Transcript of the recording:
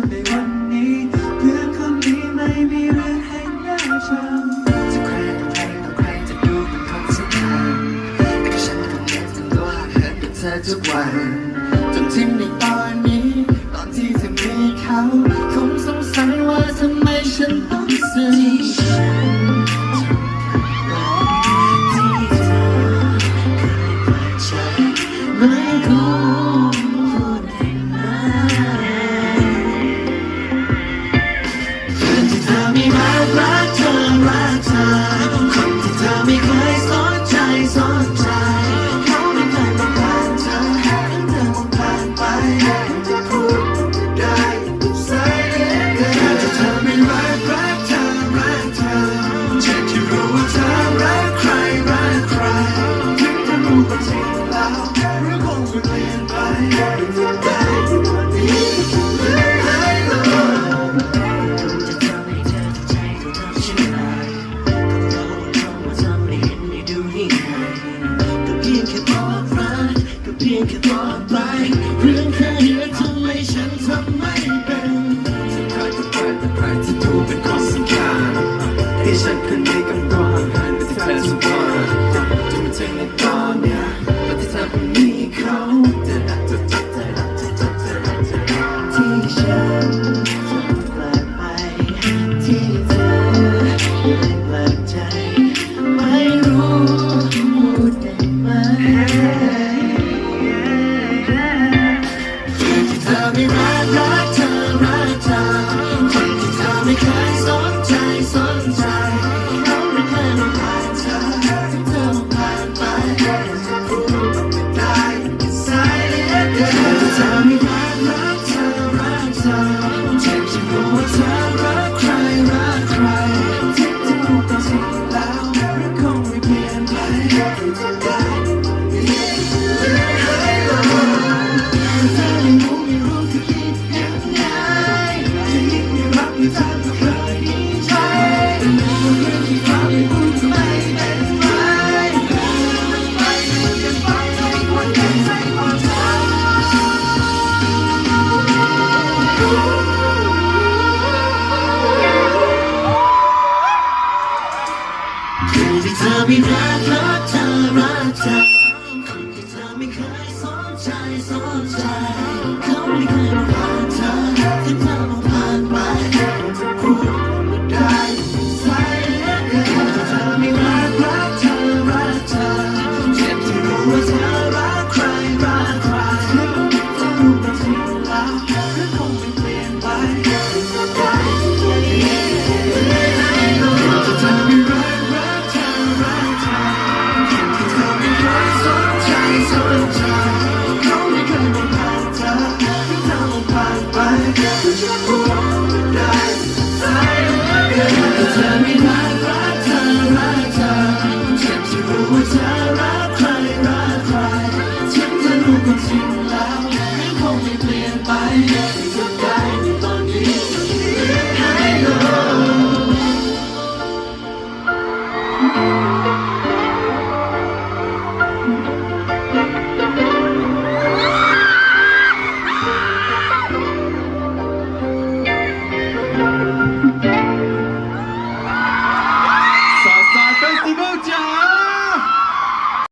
นในวันนี้ เพื่อคนนี้ไม่มีเรื่องให้น่าจำจะใครต้องใครต้องใครจะดูเป็นคนสำคัญแต่ฉันก็เล่นจนตัวห่าเหินกับเธอทุกวันจนทิ้งในตอนนี้ ตอนที่เธอมีเขาคงสงสัยว่าทำไมฉันต้องซึ้งไม่รู้ sing it on, yeah. ที่เธอไม่รักรักเธอรักเธอคนที่เธอไม่เคยสนใจสนใจ เขาไม่เคยมาผ่านเธอที่เธอมาผ่านไปคู่ได้ใส่เธอไม่รักเธอรักเธอเจ็บที่รู้ว่าเธอรักใครรักใครต้องรู้ตัวทีละ เธอไม่ได้